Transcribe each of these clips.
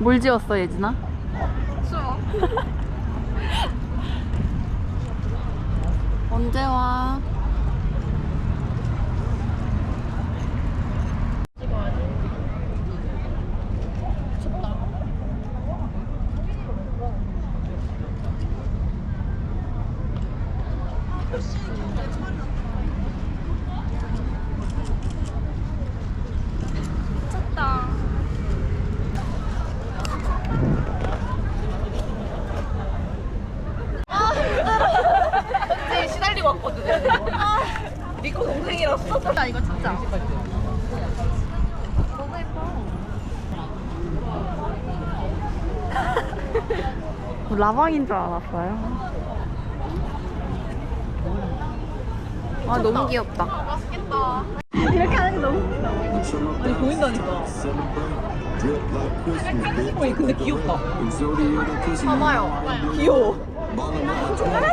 뭘 지었어 예진아? 추워. 언제 와? 춥다. 갑자기 시달리고 왔거든. 니꺼 동생이라서. 나 이거 진짜. 라방인 줄 알았어요. 아 너무 귀엽다. 맛있겠다. 이렇게 하는 게 너무 아니 보인다니까. 어이 근데 귀엽다. 봐봐요. 귀여워.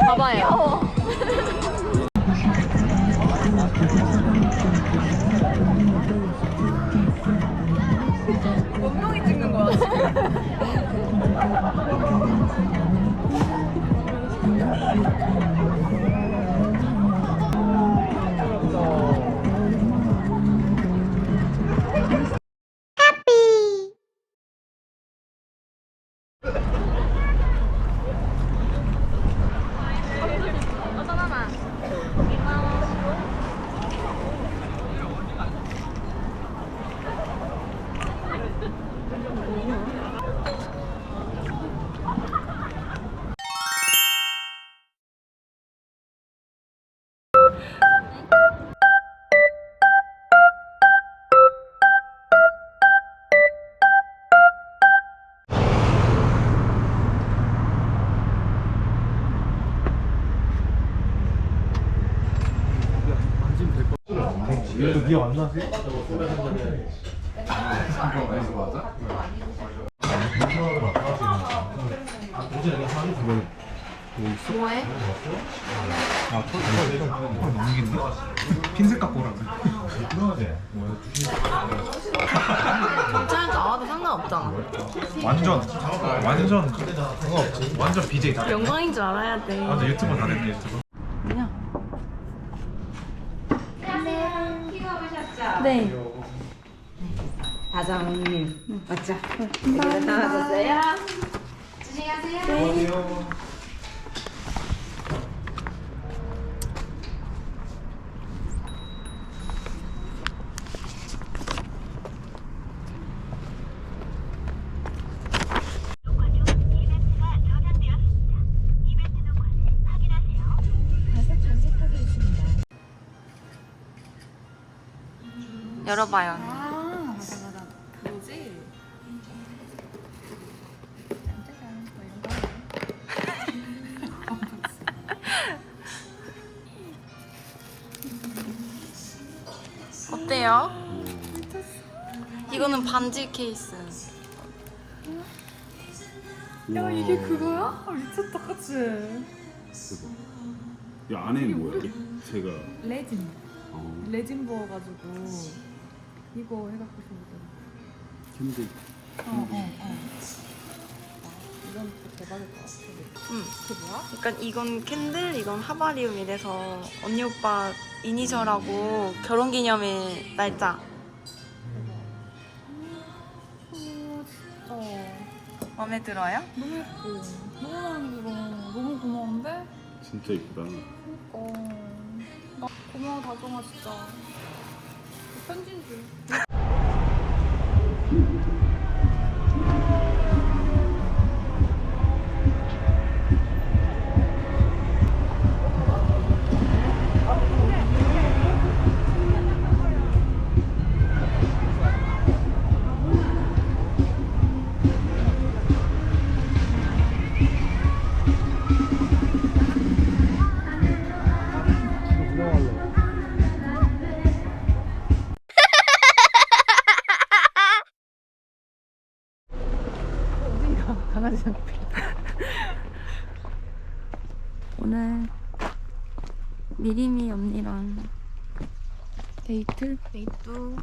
봐봐요. 몇 명이 찍는 거야 얘도 기억 안 나지? 뭐해? 아? 핀셋 갖고 오라 그래. 경찰 나와도 상관없잖아. 완전, 완전, 그거 없지. 완전 BJ 다. 영광인 줄 알아야 돼. 완전 유튜버 다 됐네, 유튜버. 그냥. 네. 다정님 맞죠? 감사합니다. 안녕하세요. 열어봐요. 아, 맞아, 맞아. 그거지? 짠짜잔. 뭐 이런 거. 어때요? 이거는 반지 케이스. 야, 이게 그거야? 아, 미쳤다, 그치? 이 안에는 뭐야? 제가 레진. 어, 레진 부어가지고 이거 해갖고 싶거든. 힘들 어, 어, 어. 이건 진짜 대박일 것 같아. 응. 그게 뭐야? 그러니까 이건 캔들, 이건 하바리움 이래서 언니 오빠 이니셜하고 결혼 기념일 날짜. 오, 진짜. 마음에 들어요? 너무 예뻐. 너무 마음에 들어. 너무 고마운데? 진짜 이쁘다. 그니까. 나 고마워, 다정아, 진짜. 편지인 오늘 미리미 언니랑 데이트? 데이트.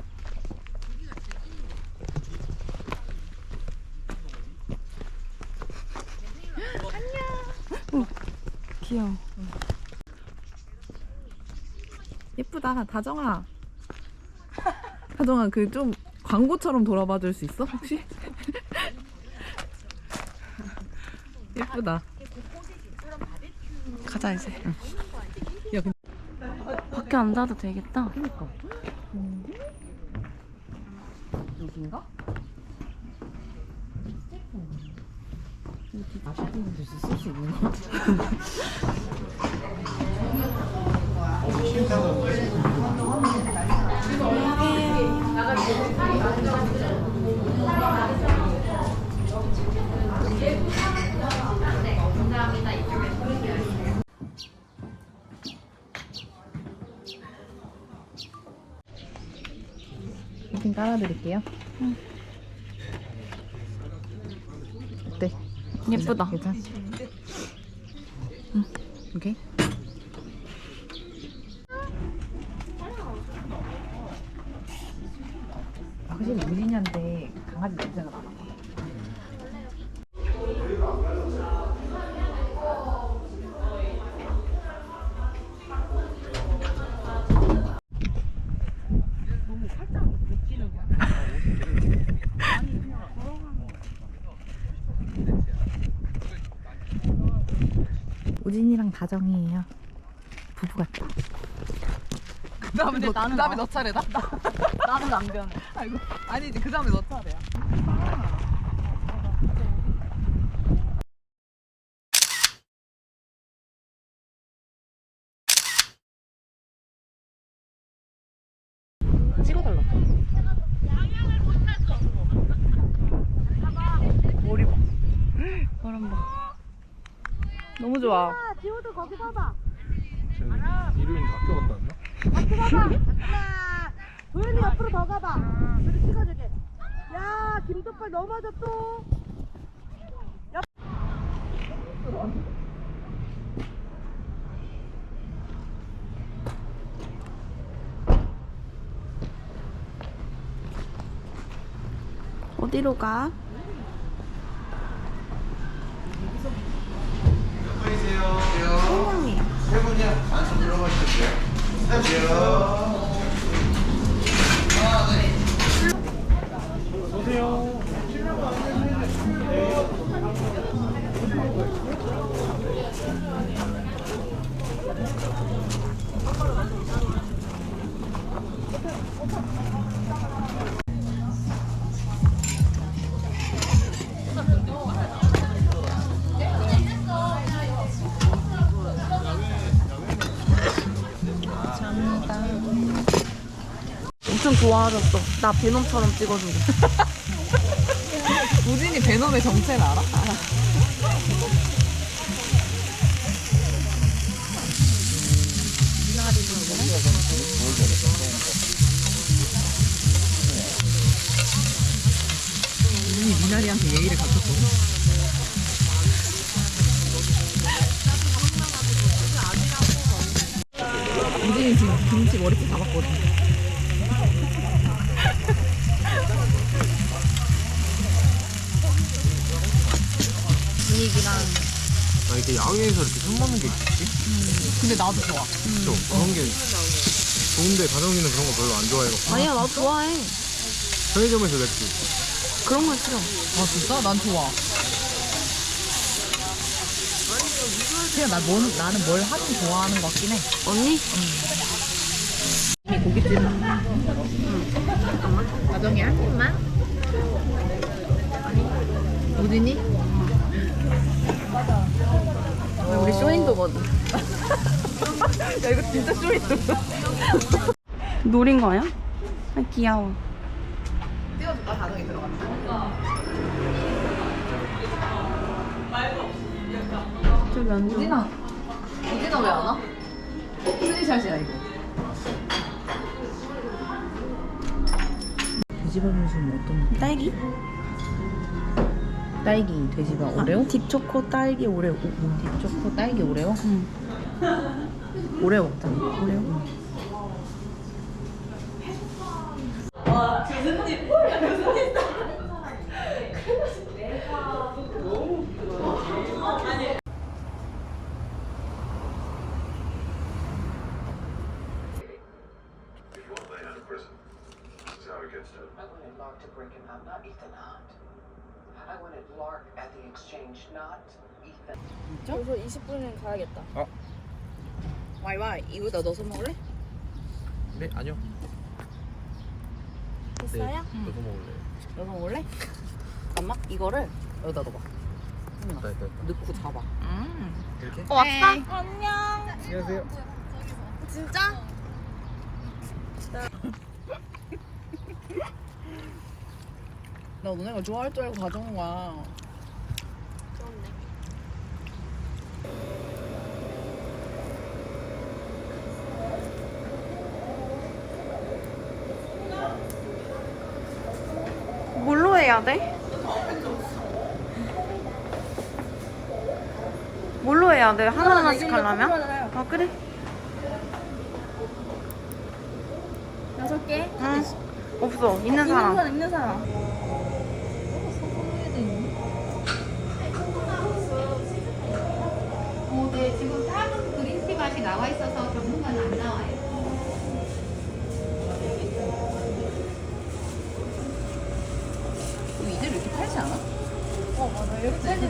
안녕. 어, 귀여워. 예쁘다. 다정아. 다정아 그 좀 광고처럼 돌아봐 줄 수 있어 혹시? 예쁘다 가자 이제. 야, 근데- 밖에 앉아도 되겠다. 그니까 여긴가? 맛있는 데서 쓸수 있는 거 좀 깔아드릴게요 어때? 예쁘다. 괜찮아? 응 오케이 확실히 무진이한테 강아지 냄새가 나나 봐 우진이랑 다정이에요. 부부 같다. 그 다음에 너, 그 다음에 너 차례다. 나는 안 변해. 아이고 아니지 그 다음에 너 차례야. 찍어달라. 바람 봐. 너무 좋아. 일요일 학교 갔다 왔나? 도현이 옆으로 더 가봐. 그리고 찍어줄게. 야, 김덕발 넘어져 또. 어디로 가? 안쪽 들어가시겠어요? 안녕. 오세요. 엄청 좋아하셨어. 나 베놈처럼 찍어주고. 우진이 베놈의 정체를 알아? 우진이 미나리한테 예의를 갖췄거든. 우진이 지금 김치 머리띠 잡았거든. 나 이렇게 야외에서 이렇게 손 먹는 게 있지? 근데 나도 좋아. 그쵸? 그런 게 좋은데 가정이는 그런 거 별로 안 좋아해갖고 아니야, 나 좋아해. 편의점에서 맥주 그런 거 싫어. 아 진짜? 난 좋아. 그냥 나 뭐, 나는 뭘 하긴 좋아하는 것 같긴 해. 언니? 고깃집. 가정이 한 입만. 우진이? 우리 쇼인도거든. 야 이거 진짜 쇼이트. 노린 거야? 아, 귀여워. 띄워줄까 가정이 들어간다. 저기 앉아. 우진아. 우진아 왜 안 와? 스리샷이야 이거. 돼지밥 음식은 어떤? 딸기? 딸기 돼지바 오레오? 딥초코 딸기 오레오. 딥초코 딸기 오레오? 응. 오레오 먹자. 오레오? 응. 와, 교수님, 교수님. Prison. This is how he gets to. I wouldn't like to bring him up, not Ethan Hunt. 그래서 20분이면 가야겠다. 와이와이 이거다 넣어서 먹을래? 네 아니요. 됐어요? 네, 이거 먹을래. 넣어서 먹을래? 잠깐만 이거를 여기다 넣어봐 됐다 됐다. 됐다. 넣고 잡아 이렇게? 어, 왔어? 안녕하세요. 진짜? 나 너네가 좋아할 줄 알고 가져온 거야 뭘로 해야 돼? 뭘로 해야 돼? 하나하나씩 하려면? 아 그래? 여섯 개? 응 없어 있는 사람 있는 사람 어, 네, 지금 작은 그린티 맛이 나와 있어서 전문가는 안 나와요. 이대로 이렇게 팔지 않아? 어 맞아 이렇게 팔지